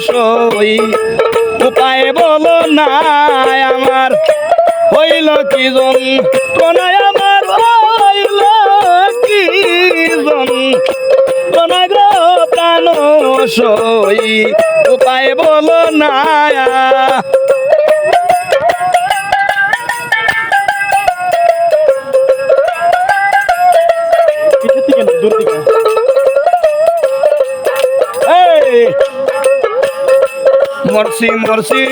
সই। উপায় বলো না আমার হইল কি জন? প্রণয় আমার হইল কি জন? প্রণয় প্রাণ সই। উপায় বলো না দূর দিকে। এই! মরছি মরছি,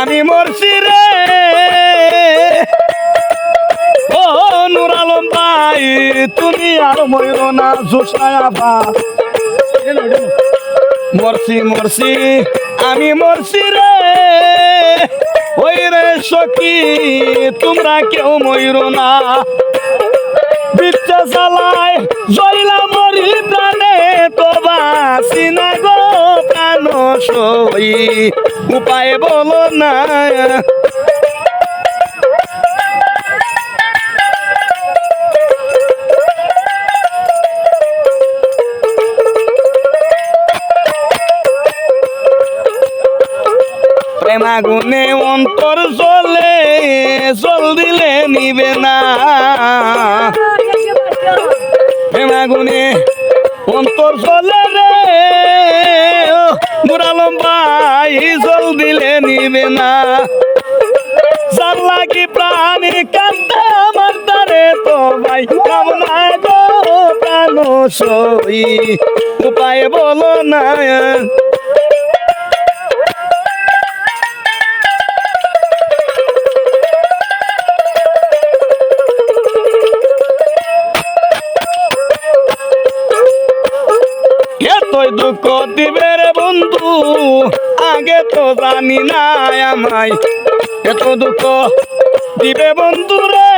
আমি মরছি রে। ও নুর আলম ভাই, তুমি আর ময়ূর না জোসায়া বা। মরছি মরছি, আমি মরছি রে। ওই রে সখী, তোমরা কেউ ময়ূর না। বিচ্ছা চালায় সই উপায় বলো না। প্রেমাগুনে অন্তর চলে চল দিলে নিবে না। প্রেমাগুনে অন্তর চলে রে মুরালম ভাই জল দিলে নিবে না। যার লাগি প্রাণী কান্দে আমার তারে তো ভাই কামনা গো প্রাণ সই। উপায় বলো না এতই দুঃখ দিবে রে বন্ধু? আগে তো জানি না আমায়। এত দুঃখ দিবে বন্ধু রে?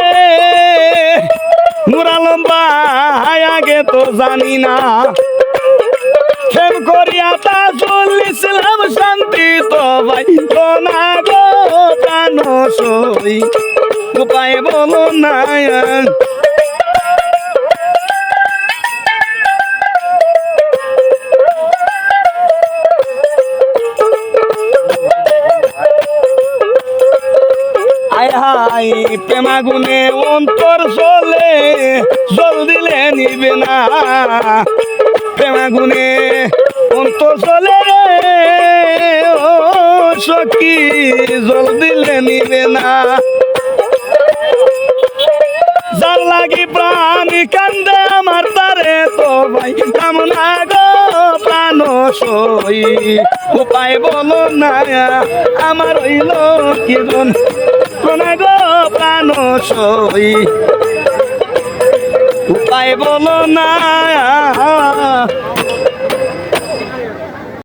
মুরালম ভাই আগে তো জানি না। খেম করিয়া তা চল্লিছিলাম শান্তি তো ভাই। তো না গো প্রাণ সই, উপায় বলো না। হাই প্রেমাগুনে অন্তর চলে, জল দিলে নিবে না। প্রেমাগুনে অন্তর চলে, ও সখী, জল দিলে নিবে না। যার লাগি প্রাণী কান্দে আমার তারে তো ভাই, কামনা গো প্রাণ সই। উপায় বলো না, আমার হইল কি কোনা গো প্রাণ সই? উপায় বলো না।